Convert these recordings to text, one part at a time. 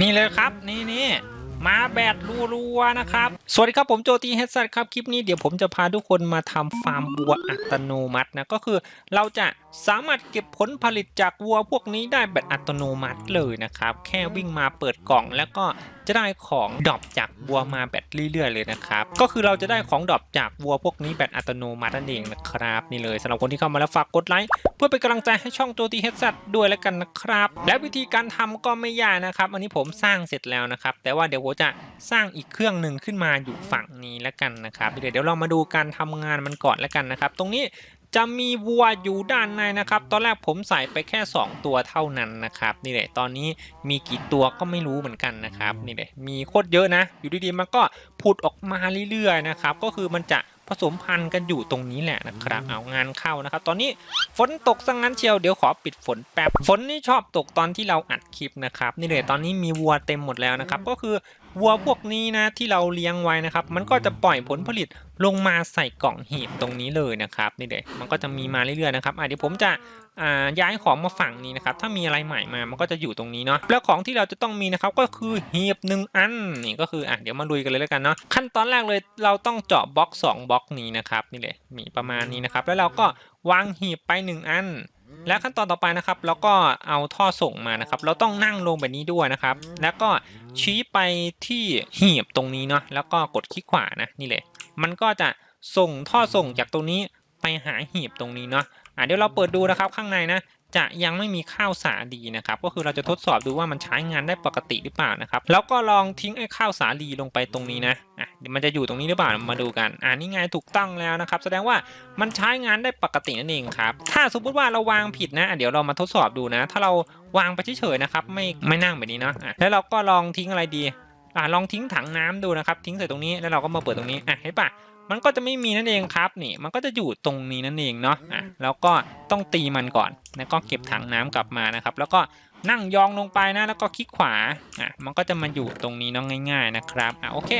นี่เลยครับนี่นี่มาแบดรัวๆนะครับ สวัสดีครับผมโจตีเฮดสัตครับ คลิปนี้เดี๋ยวผมจะพาทุกคนมาทำฟาร์มบัวอัตโนมัตินะ ก็คือเราจะสามารถเก็บผลผลิตจากวัวพวกนี้ได้แบบอัตโนมัติเลยนะครับ แค่วิ่งมาเปิดกล่องแล้วก็จะได้ของดรอปจากวัวมาแบบเรื่อยๆเลยนะครับ ก็คือเราจะได้ของดรอปจากวัวพวกนี้แบบอัตโนมัตินั่นเองนะครับ นี่เลยสำหรับคนที่เข้ามาแล้วฝากกดไลค์เพื่อเป็นกำลังใจให้ช่องโจตีเฮดสัตด้วยแล้วกันนะครับ และวิธีการทำก็ไม่ยากนะครับ อันนี้ผมสร้างเสร็จแล้วนะครับ แต่ว่าเดี๋ยวผมจะสร้างอีกเครื่องหนึ่งขึ้นมาอยู่ฝั่งนี้แล้วกันนะครับเดี๋ยวเดี๋ยวเรามาดูการทำงานมันก่อนแล้วกันนะครับ ตรงนี้ จะมีวัวอยู่ด้านในนะครับ ตอนแรกผมใส่ไปแค่ 2 ตัวเท่านั้นนะครับ นี่แหละตอนนี้มีกี่ตัวก็ไม่รู้เหมือนกันนะครับ นี่แหละมีโคตรเยอะนะ อยู่ดีๆมันก็ผุดออกมาเรื่อยๆนะครับ ก็คือมันจะผสมพันธุ์กันอยู่ตรงนี้แหละนะครับเอางานเข้านะครับ ตอนนี้ฝนตกสังงั้นเชียวเดี๋ยวขอปิดฝนแป๊บฝนนี่ชอบตกตอนที่เราอัดคลิปนะครับนี่เลยตอนนี้มีวัวเต็มหมดแล้วนะครับ ก็คือ วัวพวกนี้นะที่เราเลี้ยงไว้นะครับ มันก็จะปล่อยผลผลิตลงมาใส่กล่องหีบตรงนี้เลยนะครับนี่เลยมันก็จะมีมาเรื่อยๆนะครับอะเดี๋ยวผมจะย้ายของมาฝั่งนี้นะครับถ้ามีอะไรใหม่มามันก็จะอยู่ตรงนี้เนาะแล้วของที่เราจะต้องมีนะครับก็คือหีบหนึ่งอันนี่ก็คืออะเดี๋ยวมาลุยกันเลยแล้วกันเนาะขั้นตอนแรกเลยเราต้องเจาะบล็อกสองบล็อกนี้นะครับนี่เลยมีประมาณนี้นะครับแล้วเราก็วางหีบไปหนึ่งอัน และขั้นตอนต่อไปนะครับเราก็เอาท่อส่งมานะครับ เราต้องนั่งลงแบบนี้ด้วยนะครับ แล้วก็ชี้ไปที่หีบตรงนี้เนาะแล้วก็กดคลิกขวานะนี่เลยมันก็จะส่งท่อส่งจากตรงนี้ไปหาหีบตรงนี้เนาะอะเดี๋ยวเราเปิดดูนะครับข้างในนะ จะยังไม่มีข้าวสาลีนะครับก็คือเราจะทดสอบดูว่ามันใช้งานได้ปกติหรือเปล่านะครับแล้วก็ลองทิ้งไอ้ข้าวสาลีลงไปตรงนี้นะอะมันจะอยู่ตรงนี้หรือเปล่ามาดูกันอ่านี่ไงถูกต้องแล้วนะครับแสดงว่ามันใช้งานได้ปกตินั่นเองครับถ้าสมมติว่าเราวางผิดนะเดี๋ยวเรามาทดสอบดูนะ ถ้าเราวางไปเฉยๆนะครับไม่ไม่นั่งแบบนี้เนาะอะแล้วเราก็ลองทิ้งอะไรดีอะลองทิ้งถังน้ำดูนะครับทิ้งใส่ตรงนี้แล้วเราก็มาเปิดตรงนี้อะเห็นปะ มันก็จะไม่มีนั่นเองครับนี่มันก็จะอยู่ตรงนี้นั่นเองเนาะอะแล้วก็ต้องตีมันก่อนแล้วก็เก็บถังน้ำกลับมานะครับ แล้วก็นั่งยองลงไปนะแล้วก็คลิกขวาอะมันก็จะมาอยู่ตรงนี้เน้องง่าย ๆนะครับอะโอเค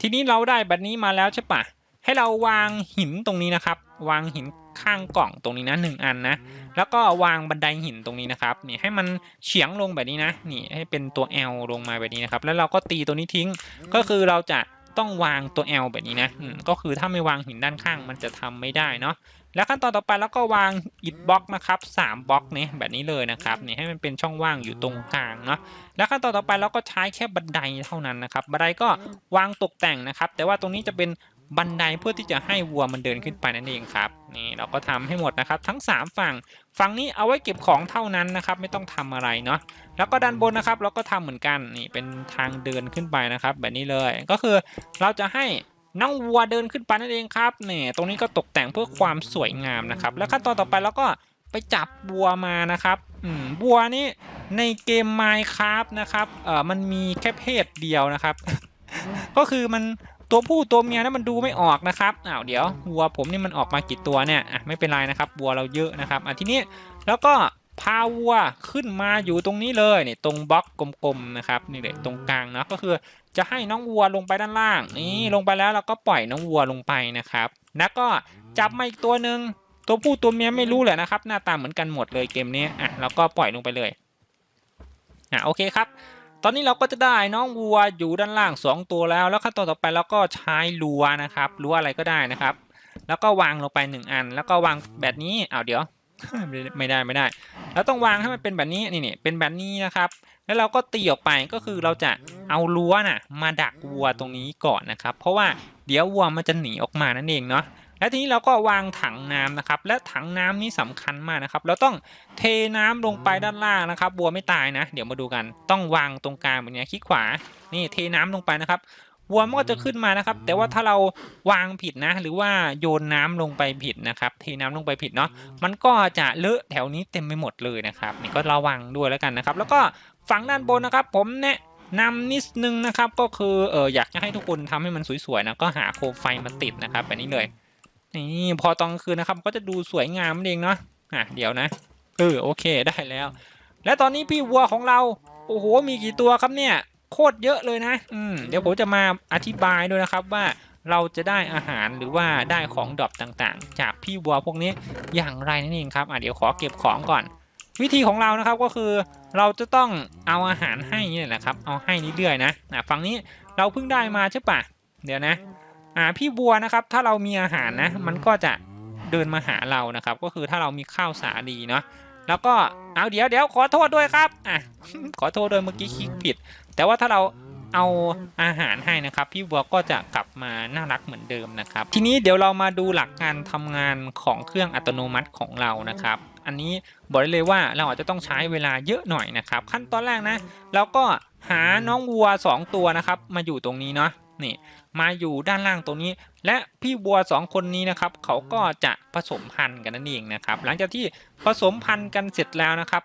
ทีนี้เราได้แบบนี้มาแล้วใช่ปะให้เราวางหินตรงนี้นะครับ วางหินข้างกล่องตรงนี้นะหนึ่งอันนะ แล้วก็วางบันไดหินตรงนี้นะครับนี่ให้มันเฉียงลงแบบนี้นะนี่ให้เป็นตัว L ลงมาแบบนี้นะครับ แล้วเราก็ตีตัวนี้ทิ้งก็คือเราจะ ต้องวางตัว L แบบนี้นะอืมก็คือถ้าไม่วางหินด้านข้างมันจะทำไม่ได้เนาะแล้วขั้นตอนต่อไปแล้วก็วางอิฐบล็อกนะครับ3บล็อกนี้แบบนี้เลยนะครับนี่ให้มันเป็นช่องว่างอยู่ตรงกลางเนาะแล้วขั้นตอนต่อไปเราก็ใช้แค่บันไดเท่านั้นนะครับบันไดก็วางตกแต่งนะครับ แต่ว่าตรงนี้จะเป็น บันไดเพื่อที่จะให้วัวมันเดินขึ้นไปนั่นเองครับนี่เราก็ทำให้หมดนะครับ ทั้ง 3 ฝั่งฝั่งนี้เอาไว้เก็บของเท่านั้นนะครับ ไม่ต้องทำอะไรเนาะแล้วก็ด้านบนนะครับ เราก็ทำเหมือนกันนี่เป็นทางเดินขึ้นไปนะครับ แบบนี้เลยก็คือเราจะให้น้องวัวเดินขึ้นไปนั่นเองครับนี่ตรงนี้ก็ตกแต่งเพื่อความสวยงามนะครับ แล้วขั้นตอนต่อไปเราก็ไปจับวัวมานะครับอืมวัวนี่ในเกม Minecraft นะครับเออมันมีแค่เพศเดียวนะครับ ก็คือมัน ตัวผู้ตัวเมียนะมันดูไม่ออกนะครับอ้าวเดี๋ยววัวผมนี่มันออกมากี่ตัวเนี่ยอะไม่เป็นไรนะครับวัวเราเยอะนะครับอะทีนี้แล้วก็พาวัวขึ้นมาอยู่ตรงนี้เลยเนี่ยตรงบล็อกกลมๆนะครับนี่เลยตรงกลางนะก็คือจะให้น้องวัวลงไปด้านล่างนี่ลงไปแล้วเราก็ปล่อยน้องวัวลงไปนะครับ แล้วก็จับมาอีกตัวหนึ่งตัวผู้ตัวเมียไม่รู้แหละนะครับ หน้าตาเหมือนกันหมดเลยเกมนี้อะเราก็ปล่อยลงไปเลยอะโอเคครับ ตอนนี้เราก็จะได้น้องวัวอยู่ด้านล่าง 2 ตัวแล้ว แล้วขั้นตอนต่อไปเราก็ใช้รั้วนะครับรั้วอะไรก็ได้นะครับ แล้วก็วางลงไป 1 อัน แล้วก็วางแบบนี้อ้าวเดี๋ยวไม่ได้ไม่ได้แล้วต้องวางให้มันเป็นแบบนี้นี่นี่เป็นแบบนี้นะครับ แล้วเราก็ตีออกไปก็คือเราจะเอารั้วน่ะมาดักวัวตรงนี้ก่อนนะครับ เพราะว่าเดี๋ยววัวมันจะหนีออกมานั่นเองเนาะ แล้วทีนี้เราก็วางถังน้ำนะครับ และถังน้ำนี่สำคัญมากนะครับ เราต้องเทน้ำลงไปด้านล่างนะครับวัวไม่ตายนะ เดี๋ยวมาดูกัน ต้องวางตรงกลางแบบนี้คลิกขวา นี่เทน้ำลงไปนะครับวัวมันก็จะขึ้นมานะครับ แต่ว่าถ้าเราวางผิดนะ หรือว่าโยนน้ำลงไปผิดนะครับเทน้ำลงไปผิดเนาะมันก็จะเลอะแถวนี้เต็มไปหมดเลยนะครับนี่ก็ระวังด้วยแล้วกันนะครับ แล้วก็ฝั่งด้านบนนะครับ ผมแนะนำนิดนึงนะครับ ก็คือเอออยากจะให้ทุกคนทำให้มันสวยๆนะก็หาโคมไฟมาติดนะครับแบบนี้เลย นี่พอตอนคืนนะครับ ก็จะดูสวยงามนั่นเองเนาะอะเดี๋ยวนะเออโอเคได้แล้ว และตอนนี้พี่วัวของเราโอ้โหมีกี่ตัวครับเนี่ย โคตรเยอะเลยนะอืมเดี๋ยวผมจะมาอธิบายด้วยนะครับว่าเราจะได้อาหารหรือว่าได้ของดรอปต่างๆ จากพี่วัวพวกนี้อย่างไรนั่นเองครับอะเดี๋ยวขอเก็บของก่อน วิธีของเรานะครับก็คือ เราจะต้องเอาอาหารให้นี่แหละครับ เอาให้เรื่อยๆนะอะฝั่งนี้เราเพิ่งได้มาใช่ปะเดี๋ยวนะ อ่าพี่บัวนะครับ ถ้าเรามีอาหารนะ มันก็จะเดินมาหาเรานะครับ ก็คือถ้าเรามีข้าวสาลีเนาะแล้วก็เอาเดี๋ยวเดี๋ยวขอโทษด้วยครับอะขอโทษด้วยเมื่อกี้คลิกผิด แต่ว่าถ้าเราเอาอาหารให้นะครับ พี่บัวก็จะกลับมาน่ารักเหมือนเดิมนะครับ ทีนี้เดี๋ยวเรามาดูหลักการทำงานของเครื่องอัตโนมัติของเรานะครับ อันนี้บอกได้เลยว่าเราอาจจะต้องใช้เวลาเยอะหน่อยนะครับ ขั้นตอนแรกนะเราก็หาน้องวัว 2 ตัวนะครับ มาอยู่ตรงนี้เนาะ นี่มาอยู่ด้านล่างตรงนี้ และพี่วัว 2 คนนี้นะครับเขาก็จะผสมพันธุ์กันนั่นเองนะครับหลังจากที่ผสมพันธุ์กันเสร็จแล้วนะครับ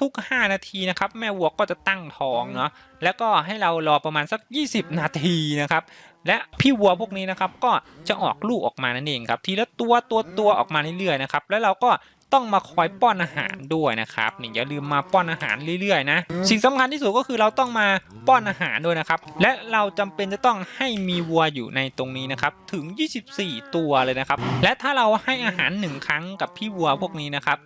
ทุกๆ 5 นาทีนะครับแม่วัวก็จะตั้งท้องเนาะแล้วก็ให้เรารอประมาณสัก 20 นาทีนะครับและพี่วัวพวกนี้นะครับก็จะออกลูกออกมานั่นเองครับทีละตัวตัวตัวออกมาเรื่อยๆนะครับแล้วเราก็ ต้องมาคอยป้อนอาหารด้วยนะครับนี่อย่าลืมมาป้อนอาหารเรื่อยๆนะสิ่งสำคัญที่สุดก็คือเราต้องมาป้อนอาหารด้วยนะครับและเราจำเป็นจะต้องให้มีวัวอยู่ในตรงนี้นะครับถึง 24 ตัวเลยนะครับ และถ้าเราให้อาหารหนึ่งครั้งกับพี่วัวพวกนี้นะครับ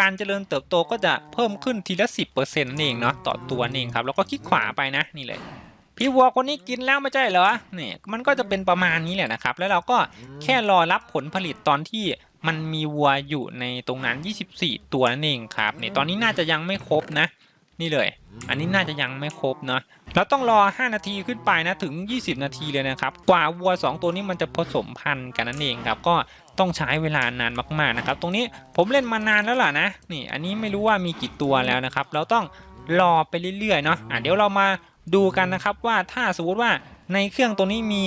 การเจริญเติบโตก็จะเพิ่มขึ้นทีละ 10%นั่นเองเนาะต่อตัวนั่นเองครับแล้วก็คลิกขวาไปนะนี่เลยพี่วัวคนนี้กินแล้วไม่ใช่เหรอนี่มันก็จะเป็นประมาณนี้แหละนะครับ แล้วเราก็แค่รอรับผลผลิตตอนที่ มันมีวัวอยู่ในตรงนั้น 24 ตัวนั่นเองครับนี่ตอนนี้น่าจะยังไม่ครบนะ นี่เลย อันนี้น่าจะยังไม่ครบเนาะเราต้องรอ 5 นาทีขึ้นไปนะถึง 20 นาทีเลยนะครับกว่าวัว 2 ตัวนี้มันจะผสมพันธุ์กันนั่นเองครับ ก็ต้องใช้เวลานานมากๆนะครับ ตรงนี้ผมเล่นมานานแล้วล่ะนะนี่อันนี้ไม่รู้ว่ามีกี่ตัวแล้วนะครับ เราต้องรอไปเรื่อยๆเนาะอะเดี๋ยวเรามาดูกันนะครับว่าถ้าสมมติว่า ในเครื่องตัวนี้มี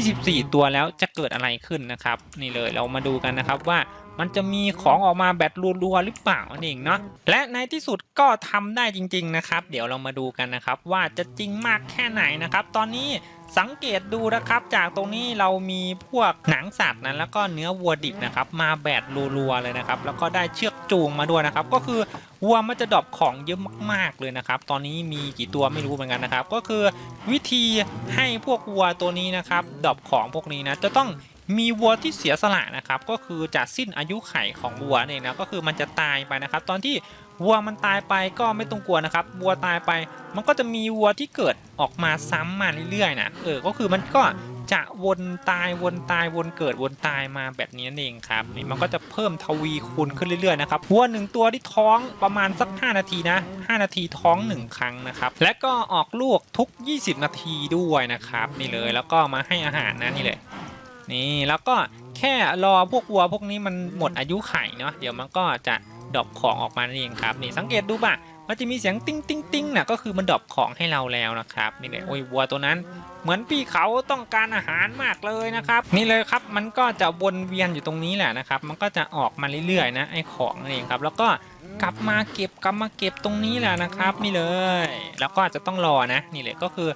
24 ตัวแล้วจะเกิดอะไรขึ้นนะครับ นี่เลยเรามาดูกันนะครับว่ามันจะมีของออกมาแบบรัวๆหรือเปล่านั่นเองเนาะและในที่สุดก็ทำได้จริง ๆนะครับ เดี๋ยวเรามาดูกันนะครับ ว่าจะจริงมากแค่ไหนนะครับ ตอนนี้ สังเกตดูนะครับ จากตรงนี้เรามีพวกหนังสัตว์นะแล้วก็เนื้อวัวดิบนะครับ มาแบบรัวๆเลยนะครับ แล้วก็ได้เชือกจูงมาด้วยนะครับ ก็คือวัวมันจะดรอปของเยอะมากๆเลยนะครับ ตอนนี้มีกี่ตัวไม่รู้เหมือนกันนะครับ ก็คือวิธีให้พวกวัวตัวนี้นะครับดรอปของพวกนี้นะจะต้องมีวัวที่เสียสละนะครับ ก็คือจะสิ้นอายุไขของวัวเองนะก็คือมันจะตายไปนะครับ ตอนที่ วัวมันตายไปก็ไม่ต้องกลัวนะครับวัวตายไป มันก็จะมีวัวที่เกิดออกมาซ้ำมาเรื่อยๆนะเออก็คือมันก็จะวนตายวนตายวนเกิดวนตายมาแบบนี้นั่นเองครับนี่มันก็จะเพิ่มทวีคูณขึ้นเรื่อยๆนะครับวัวหนึ่งตัวที่ท้องประมาณสัก 5 นาทีนะ 5 นาทีท้อง 1 ครั้งนะครับและก็ออกลูกทุก 20 นาทีด้วยนะครับนี่เลยแล้วก็มาให้อาหารนะนี่เลยนี่แล้วก็แค่รอพวกวัวพวกนี้มันหมดอายุไข่เนาะเดี๋ยวมันก็จะ ดรอปของออกมานั่นเองครับนี่สังเกตดูป่ะมันจะมีเสียงติ้งติ้งติ้งนะก็คือมันดรอปของให้เราแล้วนะครับนี่เลยโอ้ยวัวตัวนั้น เหมือนพี่เขาต้องการอาหารมากเลยนะครับนี่เลยครับมันก็จะวนเวียนอยู่ตรงนี้แหละนะครับมันก็จะออกมาเรื่อยๆนะไอ้ของนั่นเองครับแล้วก็กลับมาเก็บกลับมาเก็บตรงนี้แหละนะครับนี่เลย แล้วก็อาจจะต้องรอนะนี่เลยก็คือ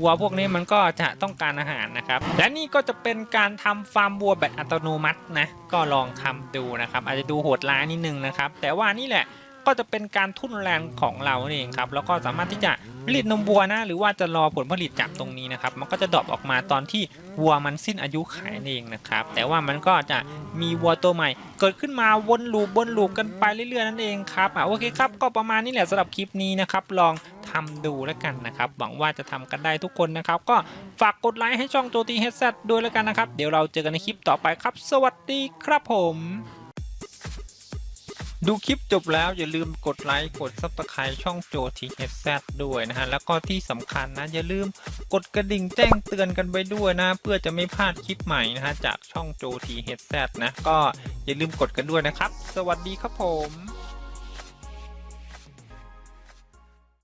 วัวพวกนี้มันก็จะต้องการอาหารนะครับ และนี่ก็จะเป็นการทำฟาร์มวัวแบบอัตโนมัตินะ ก็ลองทำดูนะครับ อาจจะดูโหดร้ายนิดนึงนะครับ แต่ว่านี่แหละ ก็จะเป็นการทุ่นแรงของเราเองครับแล้วก็สามารถที่จะผลิตนมวัวนะ หรือว่าจะรอผลผลิตจากตรงนี้นะครับ มันก็จะดรอปออกมาตอนที่วัวมันสิ้นอายุขัยเองนะครับ แต่ว่ามันก็จะมีวัวตัวใหม่ เกิดขึ้นมาวนลูปวนลูปกันไปเรื่อยๆนั่นเองครับอะโอเคครับก็ประมาณนี้แหละสำหรับคลิปนี้นะครับ ลองทำดูแล้วกันนะครับ หวังว่าจะทำกันได้ทุกคนนะครับ ก็ฝากกดไลค์ให้ช่องโจตีเฮดเซด้วยแล้วกันนะครับ เดี๋ยวเราเจอกันในคลิปต่อไปครับ สวัสดีครับผม ดูคลิปจบแล้วอย่าลืมกดไลค์กดซับสไครต์ช่องโจทีเฮดแซด้วยนะฮะ แล้วก็ที่สำคัญนะ อย่าลืมกดกระดิ่งแจ้งเตือนกันไปด้วยนะ เพื่อจะไม่พลาดคลิปใหม่นะฮะ จากช่องโจทีเฮดแซนะ ก็อย่าลืมกดกันด้วยนะครับ สวัสดีครับผม